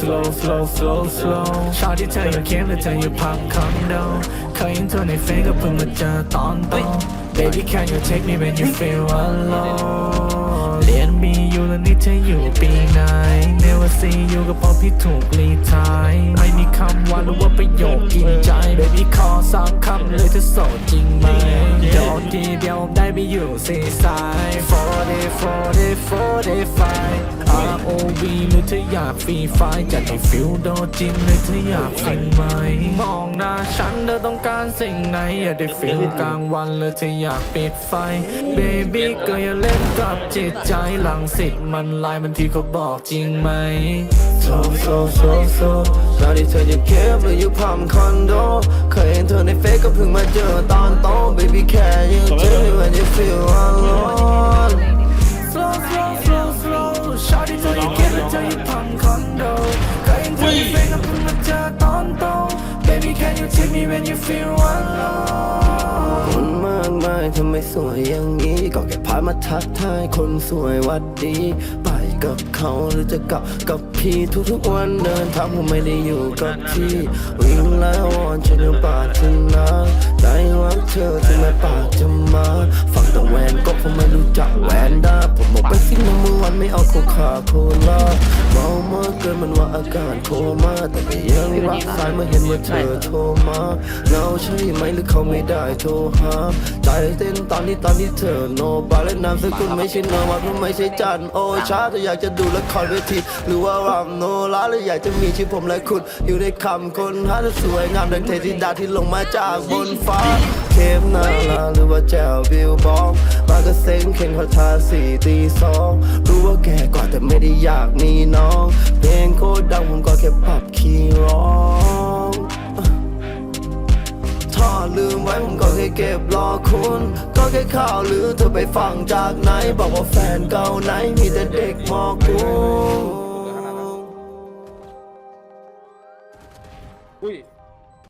Flow, flow, flow, flow ช็อตที่เธออยู่เคียงและเธออยู่พับคอนโดเคยเห็นเธอในเฟซก็เพิ่งมาเจอตอนโต Baby can you take me when you feel alone นี้เธออยู่ปีไหน never see you ก็เพราะพี่ถูกรีทายไม่มีคำว่าหรือว่าประโยคกินใจ baby ขอสามคำเลยเธอโสดจริงไหมโดดทีเดียวได้ไปอยู่ซีซาย40 40 45 ROV หรือเธออยากฟรีไฟจัดให้ฟิลโดดจริงหรือเธออยากฟินไหมมองหน้า ฉันเธอต้องการสิ่งไหนอยากได้ฟิลกลางวันหรือเธออยากปิดไฟ Baby ก็อย่าเล่นกับจิตใจหลังสิทธิ์มันลายมันที่เขาบอกจริงไหม so so so so ตอนที่เธออยู่เคฟหรืออยู่พัมคอนโด เคยเห็นเธอในเฟซก็เพิ่งมาเจอตอนโต baby can you tell me when you feel alone slow slow slow slow ชอบที่เธออยู่เก็บและเธออยู่พังคอนโดเคยเห็นเธอในเฟซก็เพิ่งมาเจอตอนโต can you take me when you feel alone คนมากมายทำไมสวยอย่างนี้ ก็แค่พามาทักทายคนสวยหวัดดี ไปกับเขาหรือจะกลับกับพี่ทุกๆวันเดินทางผมไม่ได้อยู่กับพี่วิ่งแล้ววอนฉันยังปรารถนาได้รักเธอถึงแม้ปากจะมาฟังแต่แหวนก็ผมไม่รู้จักแหวนดาผมบอกไปสิน้ำมือวันไม่เอาโคคาโคลาเมามากเกินมันว่าอาการโคม่าแต่ก็ยังรักสายเมื่อเห็นว่าเธอโทรมาเงาใช่ไหมหรือเขาไม่ได้โทรหาใจเต้นตอนนี้ตอนที่เธอโนบาและนามสกุลไม่ใช่นอมาเพราะไม่ใช่จันโอชาถ้าอยากจะดูละครเวทีหรือว่ารำโนราหรืออยากจะมีชื่อผมและคุณอยู่ในคำคนหาที่สวยงามดังเทธิดาที่ลงมาจากบนฟ้าเคมนาลาหรือว่าแจวบิลบองมากระเซ็งเข่งเขาทาสีตีสองรู้ว่าแก่กว่าแต่ไม่ได้อยากมีน้องเพลงโคตรดังผมก็แค่ปรับคีย์ร้องถ้าลืมไว้ผมก็แค่เก็บรอคุณ ก็แค่ข่าวหรือเธอไปฟังจากไหน บอกว่าแฟนเก่าไหนมีแต่เด็กมอกู